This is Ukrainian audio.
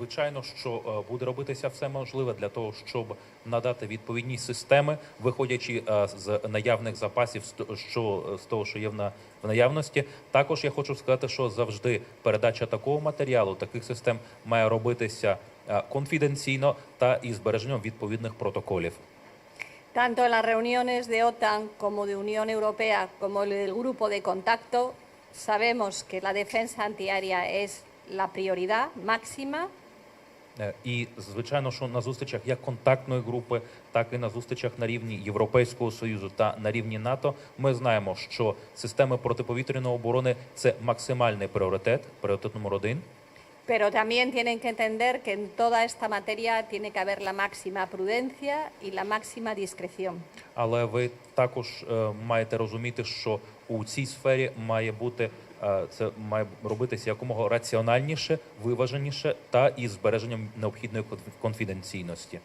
Звичайно, що е, буде робитися все можливе для того, щоб надати відповідні системи, виходячи е, з наявних запасів, що е, з того, що є в в наявності. Також я хочу сказати, що завжди передача такого матеріалу, таких систем має робитися конфіденційно та із збереженням відповідних протоколів. Tanto en las reuniones de OTAN como de Unión Europea, como el grupo de contacto, sabemos que la defensa antiaérea es la prioridad máxima І звичайно, що на зустрічах як контактної групи, так і на зустрічах на рівні Європейського союзу та на рівні НАТО, ми знаємо, що системи протиповітряної оборони це максимальний пріоритет, пріоритет номер один. Pero también tienen que entender que en toda esta materia tiene que haber la máxima prudencia y la máxima discreción. Але ви також е, маєте розуміти, що у цій сфері має бути е, це має робитися якомога раціональніше, виваженіше та із збереженням необхідної конф- конфіденційності.